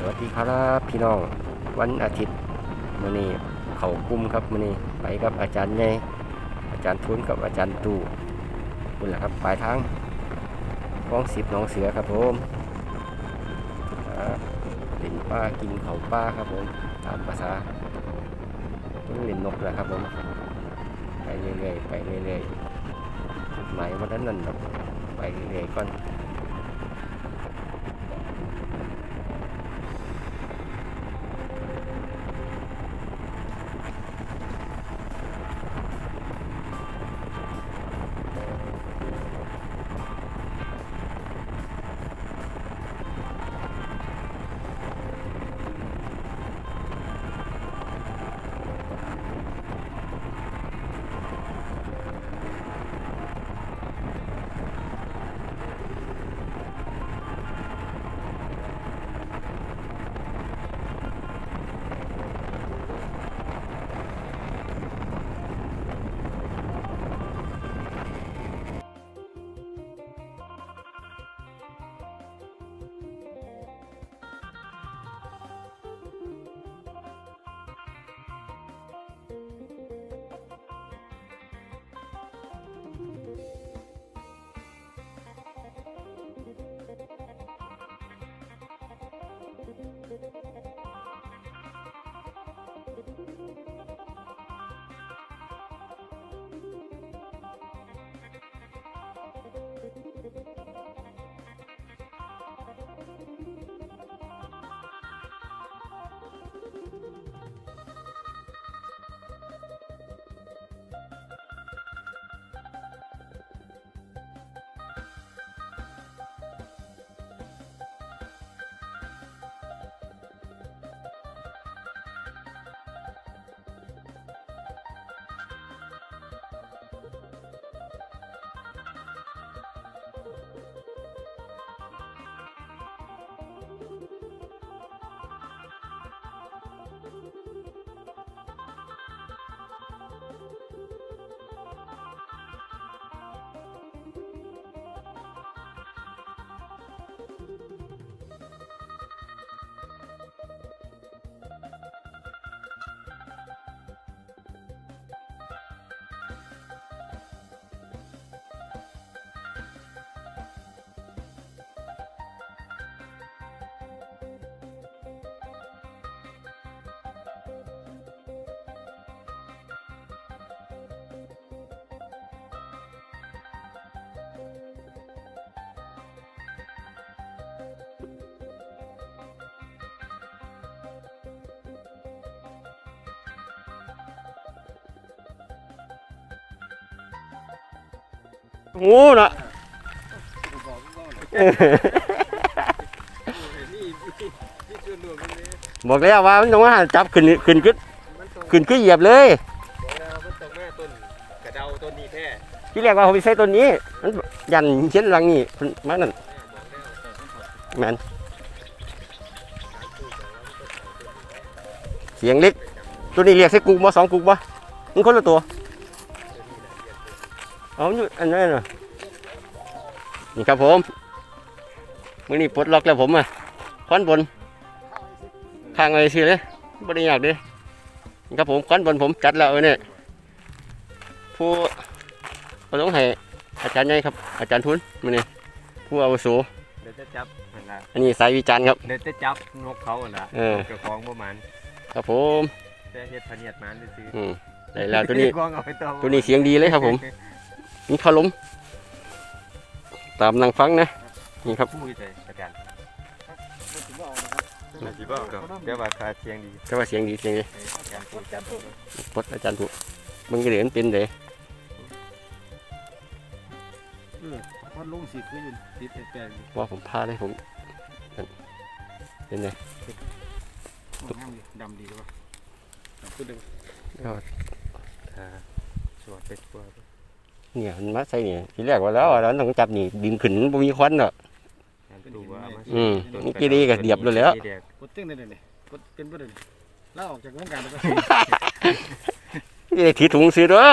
สวัสดีครับพี่น้องวันอาทิตย์มื้อนี้เขากลุ่มครับมื้อนี้ไปกับอาจารย์ใหญ่อาจารย์ทุนกับอาจารย์ตู่คุณแหละครับปลายทางคลองสิบหนองเสือครับผมเป็นป้ากินเขาป้าครับผมตามภาษาเล่นนกแหละครับผมไปเรื่อยๆไปเรื่อยๆหมายวันนั้นนั่นครับไปเรื่อยๆก่อน งูน่ะบอกแล้วว่ามันต้องมาจับขึ้นขึ้นขึ้นขึ้นขึ้นเหยียบเลยมันตกแม่ต้นกระเดาต้นนี้แท้ที่แรกว่าผมไปใส่ต้นนี้มันยันเช่นหลังนี้มันมานั่นแมนเสียงเล็ก ตัวนี้เรียกใส่กุกบ่สองกุกบ่มันคนละตัว เอาอยู่อันนั้นน่ะนี่ครับผมมื่อนี้ปลดล็อกแล้วผมอะควันบนข้างไว้สิเลยบ่ได้ยากเด้นี่ครับผมควันบนผมจัดแล้วเออเนี่ยผู้เราต้องให้อาจารย์ใหญ่ครับ อาจารย์ทุนมาเนี่ยผู้อาวุโสเดี๋ยวจะจับนั่นละอันนี้สายวิจารณ์ครับ เดี๋ยวจะจับนกเขาอะนะเออ เจ้าของประมาณครับผมแต่เฮ็ดพะเนียดมันซื้ออืมได้แล้วตัวนี้กองเอาไปต่อตัวนี้เสียงดีเลยครับผม มีขลมตามนางฟังนะ นี่ครับพูดใส่อาจารย์น่าสิบ่ครับเดี๋ยวว่าคาเสียงดีก็ว่าเสียงดีเสียงดีอาจารย์พูดอาจารย์พูดปลดอาจารย์ทุมึงจะเหรียญเป็นเลยเออพอลงสิคืออยู่ติดแปลงว่าผมพลาดเลยผมเป็นไงงามดีดำดีหรือเปล่าดำขึ้นเลยอ่าสวดไปทั่ว เนี่ยมันมาใส่เนี่ยทีแรกว่าแล้วว่าเราต้องจับนี่ดินขึ้นมันบ่มีควันเนาะอาจารย์ดูว่าเอามาอืมนี่กี่ดีก็เดียบเลยแล้วกี่แดกกดเต้งได้เลยนี่กดเป็นประเด็นลาออกจากวงการแล้วก็นี่ได้ถือถุงซื้อเด้อ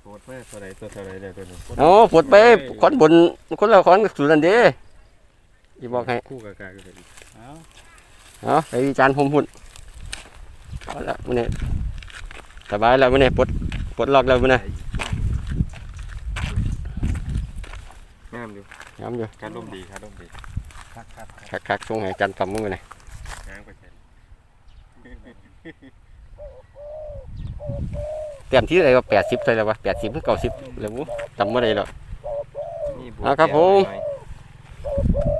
โคตรแม่ตัวไหนตัวเท่าไหรเดี๋ยวตัวนี้เอาปลดไปควันบนคนละควันสุดนั่นเด้อีบอกให้คู่กับกายก็เป็นเอาเอาไปวิจารณ์ผมหุ่นเอาละมื้อนี้สบายแล้วมื้อนี้ปลด ปลดล็อกแล้วมันนะงามอยู่งามอยู่การร่มดีการร่มดีคักคักช่วงหาจันทำมึงนะงามไปเยเต็มที่อะไรวะแปดสิบเลยแวะแปดสิบเก้าสิบแล้วมุจำเม่อไรหรอกเอครับผม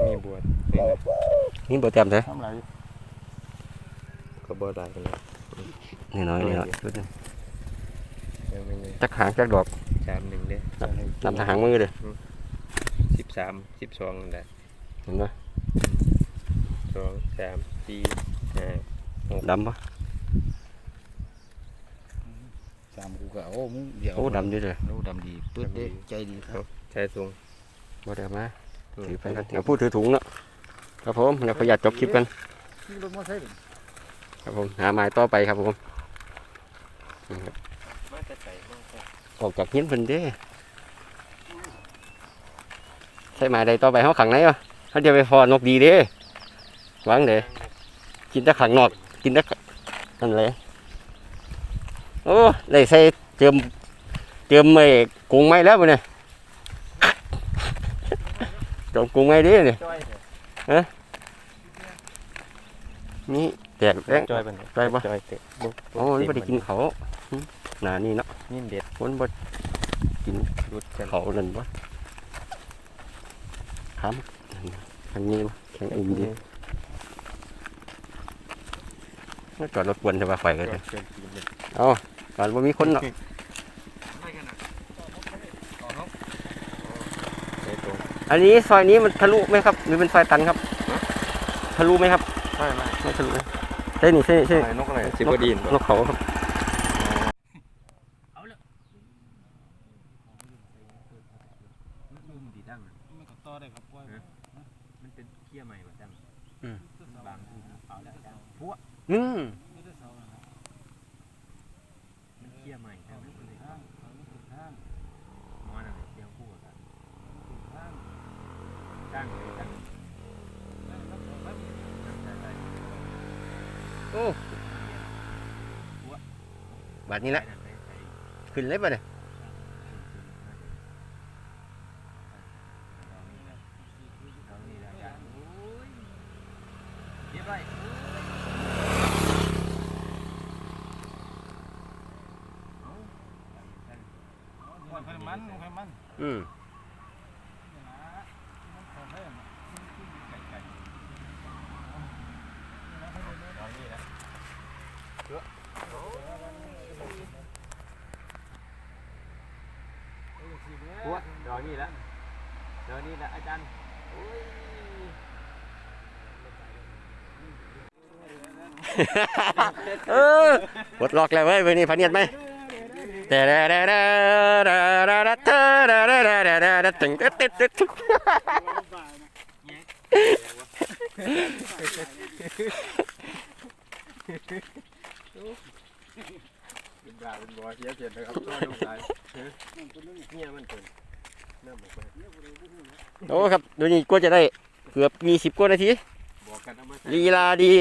มีบวชนี่บวชเต็มเลยก็บวชได้กันเลยนี่น้อยนี่น้อย หนึงยังไม่เลยจักหางจักดอกสามหนึ่งเด้นำทหางมือเด้อสิบสามสิบสองนั่นแหละเห็นบ่สองสามสี่ห้าดำบ่สามกูก็โอ้มึงเดี๋ยวโอ้ดำดีเด้อโอ้ดำดีปึ๊ดเด้ใจดีครับใช้สูงบ่ได้เอามาถือไปกันเอาพูดถือถุงเนาะครับผมเดี๋ยวขออนุญาตจบคลิปกันนี่รถมอเตอร์ไซค์ครับผมหาไม้ต่อไปครับผมนี่ครับมา แต่ไก่มาแต่ออกจากหินเพิ่นเด้ใช่ไม้ใดต่อไปเฮาขังไหนวะเฮาจะไปพอนกดีเด้วางเด้กินแต่ขังนอก กินแต่นั่นเลยโอ้ได้ใส่เติมเติมไอ้กรุงไม้แล้วบ่เนี่ยเติมกรุงไม้ดิเนี่ยจ้อยเถอะนี่แตกแรงจ้อยเป็นจ้อยบ่จ้อยเตะบุกโอ้ยบ่ได้กินเขาว หึหนานี่เนาะนี่เด็ดคนบ่กินรุดกันเขานั่นบ่ครับอันนี้บ่แข็งอุ่นดีแล้วจอดรถกวนจะว่าไฟกันจ้เลอยยเกินกินเลยเอาก่อนบ่มีคนเนาะใช้ตรงอันนี้ซอยนี้มันทะลุไหมครับหรือเป็นซอยตันครับ ทะลุไหมครับ ไม่ไม่ไม่ทะลุนะใช่นี่ใช่ใช่นกอะไรสิบดีนนกเขาครับ ดีดัง มันก็ต่อได้ครับว่า มันเป็นเคี้ยใหม่ป่ะจังบางทีเอาแล้วจัง อืมไม่ได้เสานะครับมันเคี้ยใหม่ใช่ไหมมันเลยข้างข้างข้างมอนอะไรเคี้ยวคู่กันข้างจ้างเลยจ้างโอ้บัดนี้แหละขึ้นเลยป่ะเนี่ยเรียบร้อย มันไฟมันไฟมันอืมมันของแท้หัวดอกนี่แล้วดอกนี่แหละอาจารย์โอ้ยเออปลดล็อกแล้วเว้ยวันนี้พันเนียดไหม เป็นบาเป็นบอเสียเสียนะครับช่วยลูกชายเนี่ยมันเกินน้ำบอกไปโอ้ครับดูนี่ก็จะได้เกือบมีสิบกว่านาทีบอกกันเอามาใส่ลีลาดี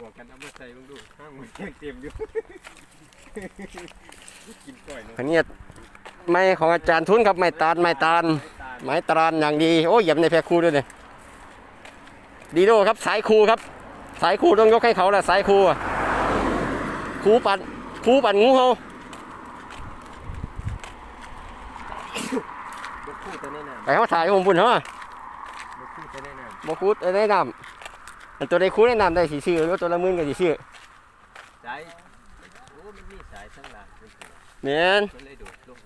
บอกกันเอามาใส่ลงดูห้างมันยังเต็มอยู่ กินก่อยเนาะพันเนียดไม้ของอาจารย์ทุนครับไม้ตาลไม้ตาลไม้ตานอย่างดีโอ้ยเหยียบในแพรคูด้วยเนี่ยดีโดครับสายคูครับ สายคูต้องยกให้เขาแหละสายคูอะคูปั่นคูปั่นงูเขาไปเขาถ่ายผมพุ่นเหรอบกคู่แต่แน่นบคูดได้นำตัวใดคูได้นำได้สีชื่อหรือว่าตัวละมื่นก็สีชื่อำสายโอ้มันมีสายทั้งหลังเป็นตัวเนียนมันเลยโดดลง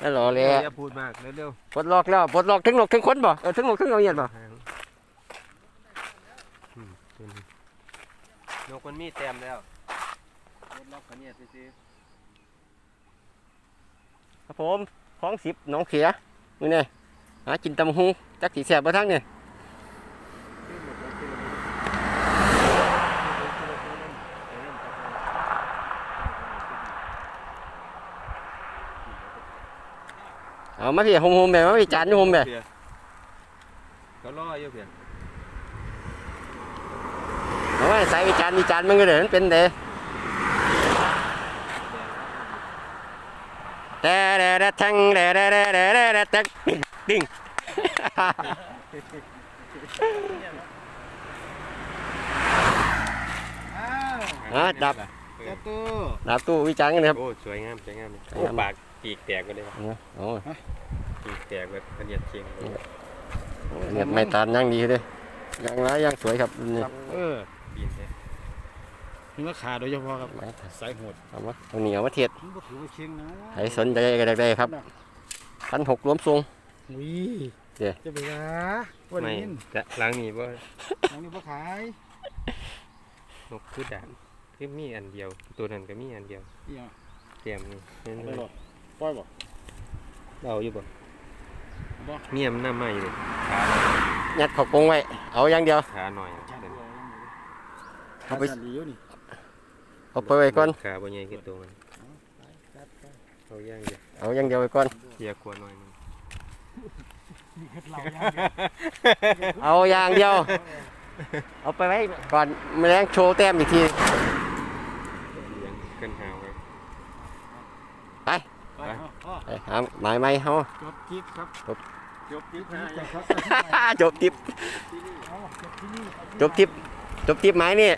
แล้วรอเลยอย่าพูดมากเร็วปลดล็อกแล้วปลดล็อกทั้งหลอกทั้งคนบ่เออทั้งหลอกทั้งเอาเงียบบ่ๆอืมเป็นนกมันมีแต้มแล้วล็อกกันเนี่ยซื้อครับผมท้องสิบหน้องเขียนี่ไงหากินตำหูจักสีแสบบ่ทั้งเนี่ย เอาเอามาพี่โฮมโฮมแบบมาพี่จานอยู่โฮมแบบเขาล่ออยู่เพียงเอาไว้ใส่วิจารณ์วิจารณ์มันก็เดี๋ยวมันเป็นเด้แต่แต่แต่ทั้งแต่แต่แต่แต่แต่แต่ดิ้งดิ้งอ้าวอะดับเจ้าตู้ดับตู้วิจารณ์กันเลยครับโอ้สวยงามสวยงามเลยสวยโอ้งามปาก ปีกแตกไปเลยว่ะโอ้ยปีกแตกแบบกระเนียดเชียงเลยเนี่ยไม่ตานยังดีเลยยังร้ายยังสวยครับนี่ครับเออปีนเนี่ยนี่ว่าขาโดยเฉพาะครับไม่สายโหดเอามาเอาเหนียวมาเทียดมันบ่ถือว่าเชียงนะใครสนใจก็ได้ได้ครับพันหกรวมทรงอุ้ยเดี๋ยวจะไปหาว่าไม่ได้ยินจะล้างนี่ว่าน้องนี่บ่ขายนกคือด่านคือมีอันเดียว ตัวนั้นก็มีอันเดียวเอี่ยเตรียมนี่ไปบ่ปล่อยบ่เราอยู่บ่บ่มีอำนาจมาอยู่เลยขายัดเขอกรงไว้ เอาอย่างเดียว ขาหน่อยจัดเดินเลยเอาไปจัดดีอยู่นี่เอาไปไว้ก่อนขาบ่ใหญ่คือตัวมันจัดไปเอาย่างเดียวเอาอย่างเดียวไว้ก่อนเสียกลัวหน่อยหนึงนี่คือเราอย่างเดียวเอาอย่างเดียว เอาไปไว้ก่อนแมลงโชว์แต้มอีกทีเลี้ยงเกินหาวไว้ ไปเอา เอาไปหาหมายไม้เฮาจบคลิปครับจบจบคลิปนะจบครับจบทิปเอาจบที่นี่จบทิปจบทิปไม้นี่จ